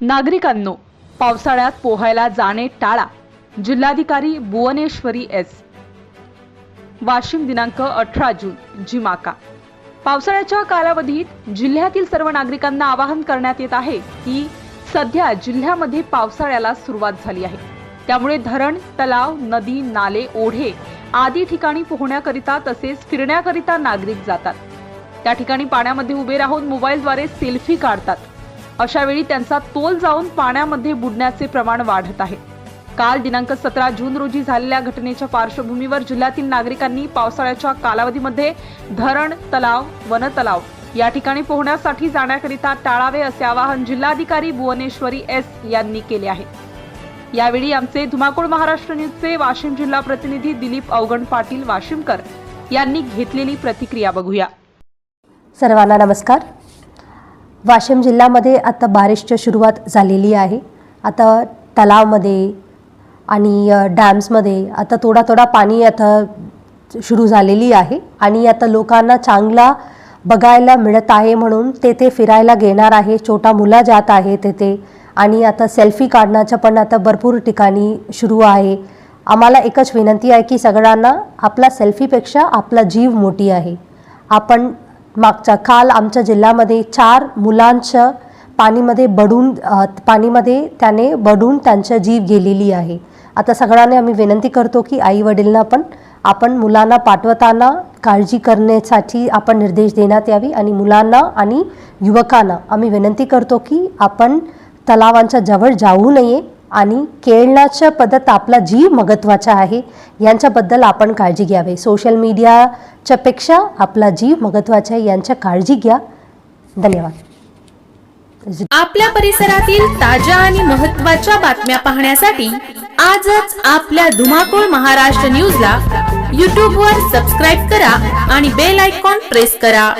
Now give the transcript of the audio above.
नागरिकांनो पावसाळ्यात पोहायला जाणे टाळा. जिल्हाधिकारी भुवनेश्वरी एस. वाशिम दिनांक अठरा जून जिमाका. पावसाळ्याच्या कालावधीत जिल्ह्यातील सर्व नागरिकांना आवाहन करण्यात येत आहे की सध्या जिल्ह्यामध्ये पावसाळ्याला सुरुवात झाली आहे. त्यामुळे धरण तलाव नदी नाले ओढे आदी ठिकाणी पोहण्याकरिता तसेच फिरण्याकरिता नागरिक जातात. त्या ठिकाणी पाण्यामध्ये उभे राहून मोबाईलद्वारे सेल्फी काढतात. अशा वेळी त्यांचा तोल जाऊन पाण्यामध्ये बुडण्याचे प्रमाण वाढत आहे. काल दिनांक सतरा जून रोजी झालेल्या घटनेच्या पार्श्वभूमीवर जिल्ह्यातील नागरिकांनी पावसाळ्याच्या कालावधीमध्ये धरण तलाव वनतलाव या ठिकाणी पोहण्यासाठी जाण्याकरिता टाळावे असे आवाहन जिल्हाधिकारी भुवनेश्वरी एस यांनी केले आहे. यावेळी आमचे धुमाकूळ महाराष्ट्र न्यूजचे वाशिम जिल्हा प्रतिनिधी दिलीप अवगण पाटील वाशिमकर यांनी घेतलेली प्रतिक्रिया बघूया. सर्वांना नमस्कार. वाशिम जिल्ह्यामध्ये आता बारिशची सुरुवात झालेली आहे. आता तलावमध्ये आणि डॅम्समध्ये आता थोडा थोडा पाणी आता सुरू झालेली आहे आणि आता लोकांना चांगला बघायला मिळत आहे म्हणून तेथे फिरायला घेणार आहे. छोटा मुलं जात आहे तेथे आणि आता सेल्फी काढण्याचं पण आता भरपूर ठिकाणी सुरू आहे. आम्हाला एकच विनंती आहे की सगळ्यांना आपला सेल्फीपेक्षा आपला जीव मोठी आहे. आपण मागच्या काल आमच्या जिल्ह्यामध्ये चार मुलांच्या पाणीमध्ये बडून पाणीमध्ये त्याने बडून त्यांचा जीव गेलेली आहे. आता सगळ्यांना आम्ही विनंती करतो की आई वडीलना पण आपण मुलांना पाठवताना काळजी करण्यासाठी आपण निर्देश देण्यात यावी आणि मुलांना आणि युवकांना आम्ही विनंती करतो की आपण तलावांच्या जवळ जाऊ नये. आणि खेळण्याच्या पद्धत आपला जीव महत्त्वाचा आहे यांच्याबद्दल आपण काळजी घ्यावी. सोशल मीडियाच्या पेक्षा आपला जीव महत्त्वाचा आहे यांच्या काळजी घ्या. धन्यवाद. आपल्या परिसरातील ताज्या आणि महत्त्वाच्या बातम्या पाहण्यासाठी आजच आपल्या धुमाकूळ महाराष्ट्र न्यूजला यूट्यूबवर सबस्क्राईब करा आणि बेल आयकॉन प्रेस करा.